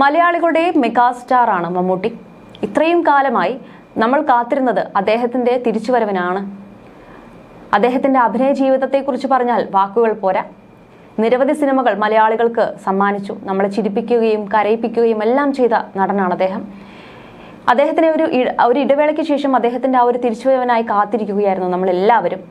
മലയാളികളുടെ മെഗാസ്റ്റാർ ആണ് മമ്മൂട്ടി. ഇത്രയും കാലമായി നമ്മൾ കാത്തിരുന്നത് അദ്ദേഹത്തിന്റെ തിരിച്ചുവരവിനാണ്. അദ്ദേഹത്തിന്റെ അഭിനയ ജീവിതത്തെക്കുറിച്ച് പറഞ്ഞാൽ വാക്കുകൾ പോരാ. നിരവധി സിനിമകൾ മലയാളികൾക്ക് സമ്മാനിച്ചു. നമ്മളെ ചിരിപ്പിക്കുകയും കരയിപ്പിക്കുകയും എല്ലാം ചെയ്ത നടനാണ് അദ്ദേഹം. അദ്ദേഹത്തിന് ഒരു ഒരു ഇടവേളയ്ക്ക് ശേഷം അദ്ദേഹത്തിന്റെ ആ ഒരു തിരിച്ചുവരവനായി കാത്തിരിക്കുകയായിരുന്നു നമ്മൾ എല്ലാവരും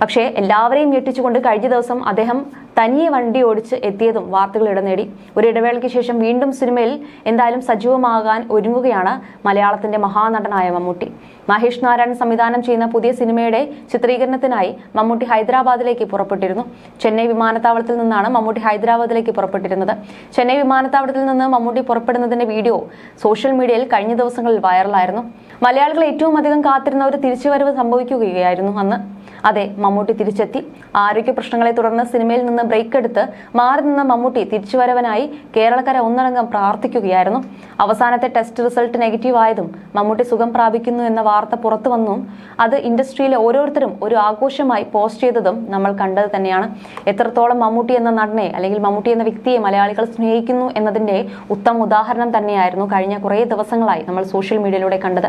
പക്ഷേ എല്ലാവരെയും ഞെട്ടിച്ചുകൊണ്ട് കഴിഞ്ഞ ദിവസം അദ്ദേഹം തനിയെ വണ്ടി ഓടിച്ച് എത്തിയതും വാർത്തകൾ ഇടനേടി ഒരു ഇടവേളയ്ക്ക് ശേഷം വീണ്ടും സിനിമയിൽ എന്തായാലും സജീവമാകാൻ ഒരുങ്ങുകയാണ് മലയാളത്തിന്റെ മഹാനടനായ മമ്മൂട്ടി. മഹേഷ് നാരായൺ സംവിധാനം ചെയ്യുന്ന പുതിയ സിനിമയുടെ ചിത്രീകരണത്തിനായി മമ്മൂട്ടി ഹൈദരാബാദിലേക്ക് പുറപ്പെട്ടിരുന്നു. ചെന്നൈ വിമാനത്താവളത്തിൽ നിന്നാണ് മമ്മൂട്ടി ഹൈദരാബാദിലേക്ക് പുറപ്പെട്ടിരുന്നത്. ചെന്നൈ വിമാനത്താവളത്തിൽ നിന്ന് മമ്മൂട്ടി പുറപ്പെടുന്നതിന്റെ വീഡിയോ സോഷ്യൽ മീഡിയയിൽ കഴിഞ്ഞ ദിവസങ്ങളിൽ വൈറലായിരുന്നു. മലയാളികൾ ഏറ്റവും അധികം കാത്തിരുന്ന ഒരു തിരിച്ചുവരവ് സംഭവിക്കുകയായിരുന്നു അന്ന്. അതെ മമ്മൂട്ടി തിരിച്ചെത്തി. ആരോഗ്യ പ്രശ്നങ്ങളെ തുടർന്ന് സിനിമയിൽ നിന്ന് ബ്രേക്ക് എടുത്ത് മാറി നിന്ന മമ്മൂട്ടി തിരിച്ചുവരവനായി കേരളക്കര ഒന്നടങ്കം പ്രാർത്ഥിക്കുകയായിരുന്നു. അവസാനത്തെ ടെസ്റ്റ് റിസൾട്ട് നെഗറ്റീവ് ആയതും മമ്മൂട്ടി സുഖം പ്രാപിക്കുന്നു എന്ന വാർത്ത പുറത്തു വന്നും അത് ഇൻഡസ്ട്രിയിലെ ഓരോരുത്തരും ഒരു ആഘോഷമായി പോസ്റ്റ് ചെയ്തതും നമ്മൾ കണ്ടത് തന്നെയാണ്. എത്രത്തോളം മമ്മൂട്ടി എന്ന നടനെ അല്ലെങ്കിൽ മമ്മൂട്ടി എന്ന വ്യക്തിയെ മലയാളികൾ സ്നേഹിക്കുന്നു എന്നതിന്റെ ഉത്തമ ഉദാഹരണം തന്നെയായിരുന്നു കഴിഞ്ഞ കുറേ ദിവസങ്ങളായി നമ്മൾ സോഷ്യൽ മീഡിയയിലൂടെ കണ്ടത്.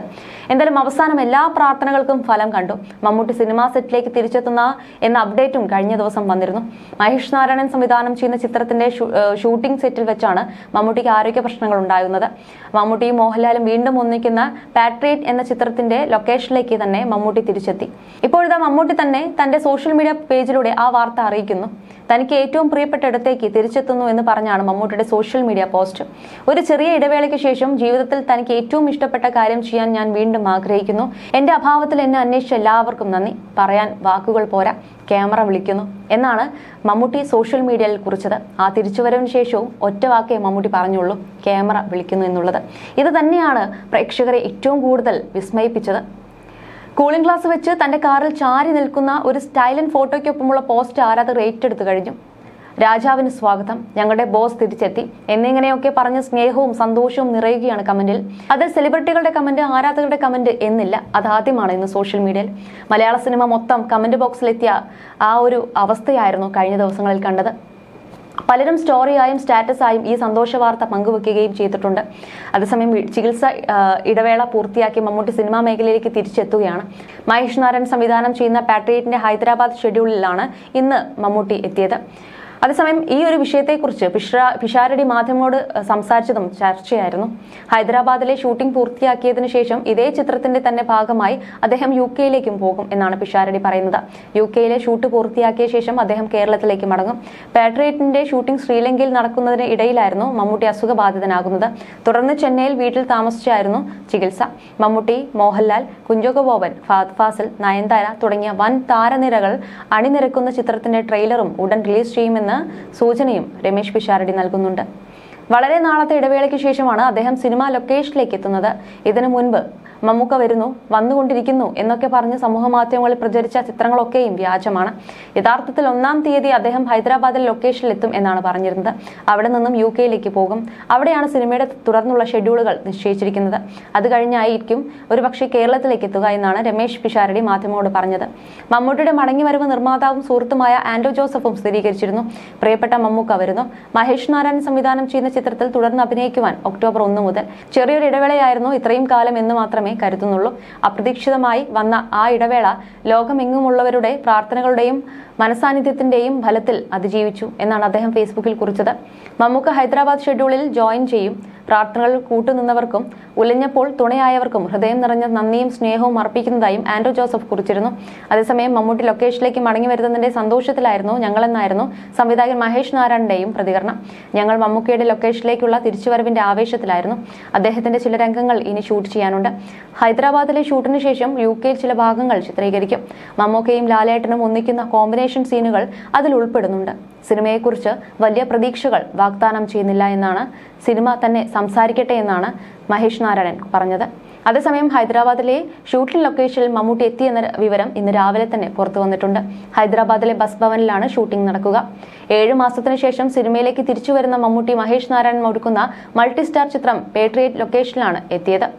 എന്തായാലും അവസാനം എല്ലാ പ്രാർത്ഥനകൾക്കും ഫലം കണ്ടു. മമ്മൂട്ടി സിനിമാ സെറ്റിലേക്ക് തിരിച്ചെത്തുന്ന എന്ന അപ്ഡേറ്റും കഴിഞ്ഞ ദിവസം വന്നിരുന്നു. മഹേഷ് നാരായണൻ സംവിധാനം ചെയ്യുന്ന ചിത്രത്തിന്റെ ഷൂട്ടിംഗ് സെറ്റിൽ വെച്ചാണ് മമ്മൂട്ടിക്ക് ആരോഗ്യ പ്രശ്നങ്ങൾ ഉണ്ടാകുന്നത് മമ്മൂട്ടിയും മോഹൻലാലും വീണ്ടും ഒന്നിക്കുന്ന പാട്രിയറ്റ് എന്ന ചിത്രത്തിന്റെ ലൊക്കേഷനിലേക്ക് തന്നെ മമ്മൂട്ടി തിരിച്ചെത്തി. ഇപ്പോഴത്തെ മമ്മൂട്ടി തന്നെ തന്റെ സോഷ്യൽ മീഡിയ പേജിലൂടെ ആ വാർത്ത അറിയിക്കുന്നു. തനിക്ക് ഏറ്റവും പ്രിയപ്പെട്ട ഇടത്തേക്ക് തിരിച്ചെത്തുന്നു എന്ന് പറഞ്ഞാണ് മമ്മൂട്ടിയുടെ സോഷ്യൽ മീഡിയ പോസ്റ്റ്. ഒരു ചെറിയ ഇടവേളയ്ക്ക് ശേഷം ജീവിതത്തിൽ തനിക്ക് ഏറ്റവും ഇഷ്ടപ്പെട്ട കാര്യം ചെയ്യാൻ ഞാൻ വീണ്ടും ആഗ്രഹിക്കുന്നു. എന്റെ അഭാവത്തിൽ എന്നെ അന്വേഷിച്ച എല്ലാവർക്കും നന്ദി. പറയാൻ വാക്കുകൾ പോരാ. ക്യാമറ വിളിക്കുന്നു. എന്നാണ് മമ്മൂട്ടി സോഷ്യൽ മീഡിയയിൽ കുറിച്ചത്. ആ തിരിച്ചുവരവിന് ശേഷവും ഒറ്റ വാക്കേ മമ്മൂട്ടി പറഞ്ഞുള്ളൂ. ക്യാമറ വിളിക്കുന്നു എന്നുള്ളത്. ഇത് തന്നെയാണ് പ്രേക്ഷകരെ ഏറ്റവും കൂടുതൽ വിസ്മയിപ്പിച്ചത്. കൂളിംഗ് ഗ്ലാസ് വെച്ച് തന്റെ കാറിൽ ചാരി നിൽക്കുന്ന ഒരു സ്റ്റൈലൻ ഫോട്ടോയ്ക്കൊപ്പമുള്ള പോസ്റ്റ് ആരാധകർ ഏറ്റെടുത്തു കഴിഞ്ഞു. രാജാവിന് സ്വാഗതം. ഞങ്ങളുടെ ബോസ് തിരിച്ചെത്തി. എന്നിങ്ങനെയൊക്കെ പറഞ്ഞ് സ്നേഹവും സന്തോഷവും നിറയുകയാണ് കമന്റിൽ അതിൽ സെലിബ്രിറ്റികളുടെ കമന്റ് ആരാധകരുടെ കമന്റ് എന്നില്ല. അതാദ്യമാണ് ഇന്ന് സോഷ്യൽ മീഡിയയിൽ മലയാള സിനിമ മൊത്തം കമന്റ് ബോക്സിലെത്തിയ ആ ഒരു അവസ്ഥയായിരുന്നു കഴിഞ്ഞ ദിവസങ്ങളിൽ കണ്ടത്. പലരും സ്റ്റോറിയായും സ്റ്റാറ്റസായും ഈ സന്തോഷ വാർത്ത പങ്കുവെക്കുകയും ചെയ്തിട്ടുണ്ട്. അതേസമയം ചികിത്സ ഇടവേള പൂർത്തിയാക്കി മമ്മൂട്ടി സിനിമാ മേഖലയിലേക്ക് തിരിച്ചെത്തുകയാണ്. മഹേഷ് നാരായൺ സംവിധാനം ചെയ്യുന്ന പാട്രിയറ്റിന്റെ ഹൈദരാബാദ് ഷെഡ്യൂളിലാണ് ഇന്ന് മമ്മൂട്ടി എത്തിയത്. അതേസമയം ഈ ഒരു വിഷയത്തെക്കുറിച്ച് പിഷ പിഷാരടി മാധ്യമങ്ങളോട് സംസാരിച്ചതും ചർച്ചയായിരുന്നു. ഹൈദരാബാദിലെ ഷൂട്ടിംഗ് പൂർത്തിയാക്കിയതിനു ശേഷം ഇതേ ചിത്രത്തിന്റെ തന്നെ ഭാഗമായി അദ്ദേഹം യു കെയിലേക്കും പോകും എന്നാണ് പിഷാരടി പറയുന്നത്. യു കെയിലെ ഷൂട്ട് പൂർത്തിയാക്കിയ ശേഷം അദ്ദേഹം കേരളത്തിലേക്ക് മടങ്ങും. പാട്രിയറ്റിന്റെ ഷൂട്ടിംഗ് ശ്രീലങ്കയിൽ നടക്കുന്നതിന് ഇടയിലായിരുന്നു മമ്മൂട്ടി അസുഖബാധിതനാകുന്നത്. തുടർന്ന് ചെന്നൈയിൽ വീട്ടിൽ താമസിച്ചായിരുന്നു ചികിത്സ. മമ്മൂട്ടി മോഹൻലാൽ കുഞ്ചോക ഫാദ് ഫാസിൽ നയൻതാര തുടങ്ങിയ വൻ താരനിരകൾ അണിനിരക്കുന്ന ചിത്രത്തിന്റെ ട്രെയിലറും ഉടൻ റിലീസ് ചെയ്യുമെന്ന് സൂചനയും രമേശ് പിഷാരടി നൽകുന്നുണ്ട്. വളരെ നാളത്തെ ഇടവേളയ്ക്ക് ശേഷമാണ് അദ്ദേഹം സിനിമാ ലൊക്കേഷനിലേക്ക് എത്തുന്നത്. ഇതിനു മുൻപ് മമ്മൂക്ക വരുന്നു വന്നുകൊണ്ടിരിക്കുന്നു എന്നൊക്കെ പറഞ്ഞ് സമൂഹ മാധ്യമങ്ങളിൽ പ്രചരിച്ച ചിത്രങ്ങളൊക്കെയും വ്യാജമാണ്. യഥാർത്ഥത്തിൽ ഒന്നാം തീയതി അദ്ദേഹം ഹൈദരാബാദിൽ ലൊക്കേഷനിൽ എത്തും എന്നാണ് പറഞ്ഞിരുന്നത്. അവിടെ നിന്നും യു കെയിലേക്ക് പോകും. അവിടെയാണ് സിനിമയുടെ തുടർന്നുള്ള ഷെഡ്യൂളുകൾ നിശ്ചയിച്ചിരിക്കുന്നത്. അത് കഴിഞ്ഞായിരിക്കും ഒരുപക്ഷെ കേരളത്തിലേക്ക് എത്തുക എന്നാണ് രമേശ് പിഷാരടി മാധ്യമങ്ങളോട് പറഞ്ഞത്. മമ്മൂട്ടിയുടെ മടങ്ങിവരവ് നിർമ്മാതാവും സുഹൃത്തുമായ ആൻഡോ ജോസഫും സ്ഥിരീകരിച്ചിരുന്നു. പ്രിയപ്പെട്ട മമ്മൂക്ക വരുന്നു. മഹേഷ് നാരായൺ സംവിധാനം ചെയ്യുന്ന ചിത്രത്തിൽ തുടർന്ന് അഭിനയിക്കുവാൻ ഒക്ടോബർ ഒന്ന് മുതൽ ചെറിയൊരു ഇടവേളയായിരുന്നു ഇത്രയും കാലം എന്ന് മാത്രമേ കരുതുന്നുള്ളൂ. അപ്രതീക്ഷിതമായി വന്ന ആ ഇടവേള ലോകമെങ്ങുമുള്ളവരുടെ പ്രാർത്ഥനകളുടെയും മനസാന്നിധ്യത്തിന്റെയും ഫലത്തിൽ അതിജീവിച്ചു എന്നാണ് അദ്ദേഹം ഫേസ്ബുക്കിൽ കുറിച്ചത്. മമ്മൂക്ക ഹൈദരാബാദ് ഷെഡ്യൂളിൽ ജോയിൻ ചെയ്യും. പ്രാർത്ഥനകളിൽ കൂട്ടുനിന്നവർക്കും ഉലഞ്ഞപ്പോൾ തുണയായവർക്കും ഹൃദയം നിറഞ്ഞ നന്ദിയും സ്നേഹവും അർപ്പിക്കുന്നതായും ആൻഡ്രോ ജോസഫ് കുറിച്ചിരുന്നു. അതേസമയം മമ്മൂട്ടി ലൊക്കേഷനിലേക്ക് മടങ്ങി വരുന്നതിന്റെ സന്തോഷത്തിലായിരുന്നു ഞങ്ങളെന്നായിരുന്നു സംവിധായകൻ മഹേഷ് നാരായണന്റെയും പ്രതികരണം. ഞങ്ങൾ മമ്മൂക്കയുടെ ലൊക്കേഷനിലേക്കുള്ള തിരിച്ചുവരവിന്റെ ആവേശത്തിലായിരുന്നു. അദ്ദേഹത്തിന്റെ ചില രംഗങ്ങൾ ഇനി ഷൂട്ട് ചെയ്യാനുണ്ട്. ഹൈദരാബാദിലെ ഷൂട്ടിന് ശേഷം യു കെയിൽ ചില ഭാഗങ്ങൾ ചിത്രീകരിക്കും. മമ്മൂക്കയും ലാലേട്ടനും ഒന്നിക്കുന്ന കോമ്പിനേഷൻ സീനുകൾ അതിൽ ഉൾപ്പെടുന്നുണ്ട്. സിനിമയെക്കുറിച്ച് വലിയ പ്രതീക്ഷകൾ വാഗ്ദാനം ചെയ്യുന്നില്ല എന്നാണ് സിനിമ തന്നെ സംസാരിക്കട്ടെ എന്നാണ് മഹേഷ് നാരായണൻ പറഞ്ഞത്. അതേസമയം ഹൈദരാബാദിലെ ഷൂട്ടിംഗ് ലൊക്കേഷനിൽ മമ്മൂട്ടി എത്തിയെന്ന വിവരം ഇന്ന് രാവിലെ തന്നെ പുറത്തു വന്നിട്ടുണ്ട്. ഹൈദരാബാദിലെ ബസ് ഭവനിലാണ് ഷൂട്ടിംഗ് നടക്കുക. ഏഴു മാസത്തിന് ശേഷം സിനിമയിലേക്ക് തിരിച്ചു വരുന്ന മമ്മൂട്ടി മഹേഷ് നാരായണൻ ഒരുക്കുന്ന മൾട്ടി സ്റ്റാർ ചിത്രം പേട്രിയറ്റ് ലൊക്കേഷനിലാണ് എത്തിയത്.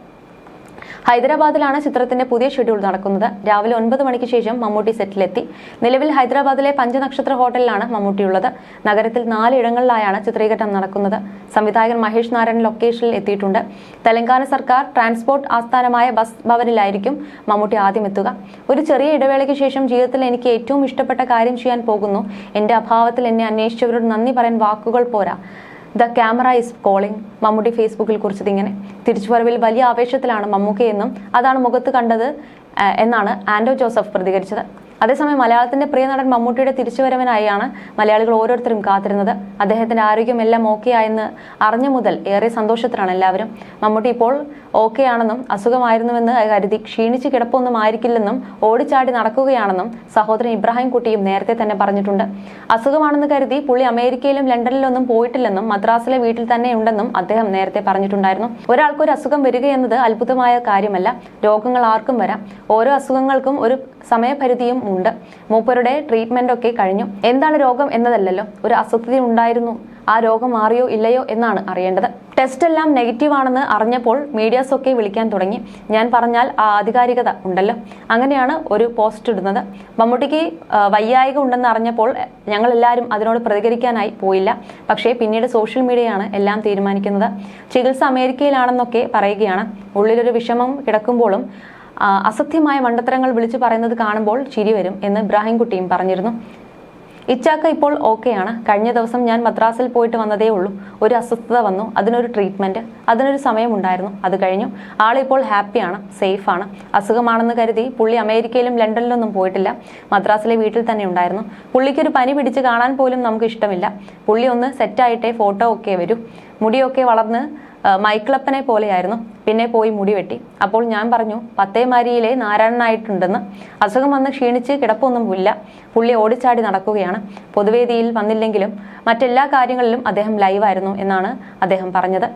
ഹൈദരാബാദിലാണ് ചിത്രത്തിന്റെ പുതിയ ഷെഡ്യൂൾ നടക്കുന്നത്. രാവിലെ ഒൻപത് മണിക്ക് ശേഷം മമ്മൂട്ടി സെറ്റിലെത്തി. നിലവിൽ ഹൈദരാബാദിലെ പഞ്ചനക്ഷത്ര ഹോട്ടലിലാണ് മമ്മൂട്ടിയുള്ളത്. നഗരത്തിൽ നാല് ഇടങ്ങളിലായാണ് ചിത്രീകരണം നടക്കുന്നത്. സംവിധായകൻ മഹേഷ് നാരായണൻ ലൊക്കേഷനിൽ എത്തിയിട്ടുണ്ട്. തെലങ്കാന സർക്കാർ ട്രാൻസ്പോർട്ട് ആസ്ഥാനമായ ബസ് ഭവനിലായിരിക്കും മമ്മൂട്ടി ആദ്യം എത്തുക. ഒരു ചെറിയ ഇടവേളയ്ക്ക് ശേഷം ജീവിതത്തിൽ എനിക്ക് ഏറ്റവും ഇഷ്ടപ്പെട്ട കാര്യം ചെയ്യാൻ പോകുന്നു. എന്റെ അഭാവത്തിൽ എന്നെ അന്വേഷിച്ചവരോട് നന്ദി പറയാൻ വാക്കുകൾ പോരാ. The camera is calling Mammootty ഫേസ്ബുക്കിൽ കുറിച്ചത് ഇങ്ങനെ. തിരിച്ചുവരവിൽ വലിയ ആവേശത്തിലാണ് മമ്മൂക്കയെന്നും അതാണ് മുഖത്ത് കണ്ടത് എന്നാണ് ആൻഡോ ജോസഫ് പ്രതികരിച്ചത്. അതേസമയം മലയാളത്തിന്റെ പ്രിയ നടൻ മമ്മൂട്ടിയുടെ തിരിച്ചുവരവനായാണ് മലയാളികൾ ഓരോരുത്തരും കാത്തിരുന്നത്. അദ്ദേഹത്തിന്റെ ആരോഗ്യം എല്ലാം ഓക്കെ ആയെന്ന് അറിഞ്ഞ മുതൽ ഏറെ സന്തോഷത്തിലാണ് എല്ലാവരും. മമ്മൂട്ടി ഇപ്പോൾ ഓക്കെ ആണെന്നും അസുഖമായിരുന്നുവെന്ന് കരുതി ക്ഷീണിച്ച് കിടപ്പൊന്നും ആയിരിക്കില്ലെന്നും ഓടിച്ചാടി നടക്കുകയാണെന്നും സഹോദരൻ ഇബ്രാഹിം കുട്ടിയും നേരത്തെ തന്നെ പറഞ്ഞിട്ടുണ്ട്. അസുഖമാണെന്ന് കരുതി പുള്ളി അമേരിക്കയിലും ലണ്ടനിലൊന്നും പോയിട്ടില്ലെന്നും മദ്രാസിലെ വീട്ടിൽ തന്നെ ഉണ്ടെന്നും അദ്ദേഹം നേരത്തെ പറഞ്ഞിട്ടുണ്ടായിരുന്നു. ഒരാൾക്കൊരു അസുഖം വരികയെന്നത് അത്ഭുതമായ കാര്യമല്ല. രോഗങ്ങൾ ആർക്കും വരാം. ഓരോ അസുഖങ്ങൾക്കും ഒരു സമയപരിധിയും ഉണ്ട്. മൂപ്പരുടെ ട്രീറ്റ്മെന്റ് ഒക്കെ കഴിഞ്ഞു. എന്താണ് രോഗം എന്നതല്ലല്ലോ. ഒരു അസ്വസ്ഥത ഉണ്ടായിരുന്നു. ആ രോഗം മാറിയോ ഇല്ലയോ എന്നാണ് അറിയേണ്ടത്. ടെസ്റ്റ് എല്ലാം നെഗറ്റീവ് ആണെന്ന് അറിഞ്ഞപ്പോൾ മീഡിയാസ് ഒക്കെ വിളിക്കാൻ തുടങ്ങി. ഞാൻ പറഞ്ഞാൽ ആ ആധികാരികത ഉണ്ടല്ലോ. അങ്ങനെയാണ് ഒരു പോസ്റ്റ് ഇടുന്നത്. മമ്മൂട്ടിക്ക് വയ്യായിക ഉണ്ടെന്ന് അറിഞ്ഞപ്പോൾ ഞങ്ങളെല്ലാവരും അതിനോട് പ്രതികരിക്കാനായി പോയില്ല. പക്ഷേ പിന്നീട് സോഷ്യൽ മീഡിയയാണ് എല്ലാം തീരുമാനിക്കുന്നത്. ചികിത്സ അമേരിക്കയിലാണെന്നൊക്കെ പറയുകയാണ്. ഉള്ളിലൊരു വിഷമം കിടക്കുമ്പോഴും അസത്യമായ മണ്ടത്തരങ്ങൾ വിളിച്ചു പറയുന്നത് കാണുമ്പോൾ ചിരി വരും എന്ന് ഇബ്രാഹിംകുട്ടിയും പറഞ്ഞിരുന്നു. ഇച്ചാക്ക ഇപ്പോൾ ഓക്കെയാണ് കഴിഞ്ഞ ദിവസം ഞാൻ മദ്രാസിൽ പോയിട്ട് വന്നതേ ഉള്ളൂ. ഒരു അസ്വസ്ഥത വന്നു. അതിനൊരു ട്രീറ്റ്മെന്റ് അതിനൊരു സമയമുണ്ടായിരുന്നു അത് കഴിഞ്ഞു. ആളിപ്പോൾ ഹാപ്പിയാണ് സേഫാണ് അസുഖമാണെന്ന് കരുതി പുള്ളി അമേരിക്കയിലും ലണ്ടനിലൊന്നും പോയിട്ടില്ല. മദ്രാസിലെ വീട്ടിൽ തന്നെ ഉണ്ടായിരുന്നു. പുള്ളിക്കൊരു പനി പിടിച്ച് കാണാൻ പോലും നമുക്ക് ഇഷ്ടമില്ല. പുള്ളി ഒന്ന് സെറ്റായിട്ടേ ഫോട്ടോ ഒക്കെ വരൂ. മുടിയൊക്കെ വളർന്ന് മൈക്കിളപ്പനെ പോലെയായിരുന്നു. പിന്നെ പോയി മുടി വെട്ടി. അപ്പോൾ ഞാൻ പറഞ്ഞു പത്തേമാരിയിലെ നാരായണനായിട്ടുണ്ടെന്ന്. അസുഖം വന്ന് ക്ഷീണിച്ച് കിടപ്പൊന്നും ഇല്ല. പുള്ളി ഓടിച്ചാടി നടക്കുകയാണ്. പൊതുവേദിയിൽ വന്നില്ലെങ്കിലും മറ്റെല്ലാ കാര്യങ്ങളിലും അദ്ദേഹം ലൈവായിരുന്നു എന്നാണ് അദ്ദേഹം പറഞ്ഞത്.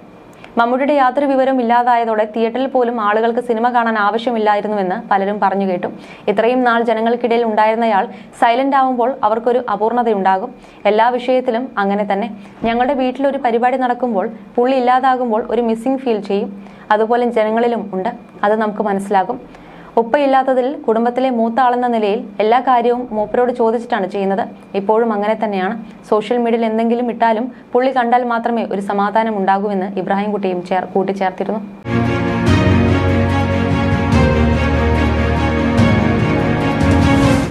മമ്മൂട്ടിയുടെ യാതൊരു വിവരവും ഇല്ലാതായതോടെ തിയേറ്ററിൽ പോലും ആളുകൾക്ക് സിനിമ കാണാൻ ആവശ്യമില്ലായിരുന്നുവെന്ന് പലരും പറഞ്ഞു കേട്ടു. ഇത്രയും നാൾ ജനങ്ങൾക്കിടയിൽ ഉണ്ടായിരുന്നയാൾ സൈലന്റ് ആവുമ്പോൾ അവർക്കൊരു അപൂർണതയുണ്ടാകും. എല്ലാ വിഷയത്തിലും അങ്ങനെ തന്നെ. ഞങ്ങളുടെ വീട്ടിലൊരു പരിപാടി നടക്കുമ്പോൾ പുള്ളി ഇല്ലാതാകുമ്പോൾ ഒരു മിസ്സിംഗ് ഫീൽ ചെയ്യും. അതുപോലെ ജനങ്ങളിലും ഉണ്ട്. അത് നമുക്ക് മനസ്സിലാകും. ഉപ്പയില്ലാത്തതിൽ കുടുംബത്തിലെ മൂത്ത ആളെന്ന നിലയിൽ എല്ലാ കാര്യവും മൂപ്പരോട് ചോദിച്ചിട്ടാണ് ചെയ്യുന്നത്. ഇപ്പോഴും അങ്ങനെ തന്നെയാണ്. സോഷ്യൽ മീഡിയയിൽ എന്തെങ്കിലും ഇട്ടാലും പുള്ളി കണ്ടാൽ മാത്രമേ ഒരു സമാധാനം ഉണ്ടാകൂവെന്ന് ഇബ്രാഹിം കുട്ടിയും ചേർ കൂട്ടിച്ചേർത്തിരുന്നു.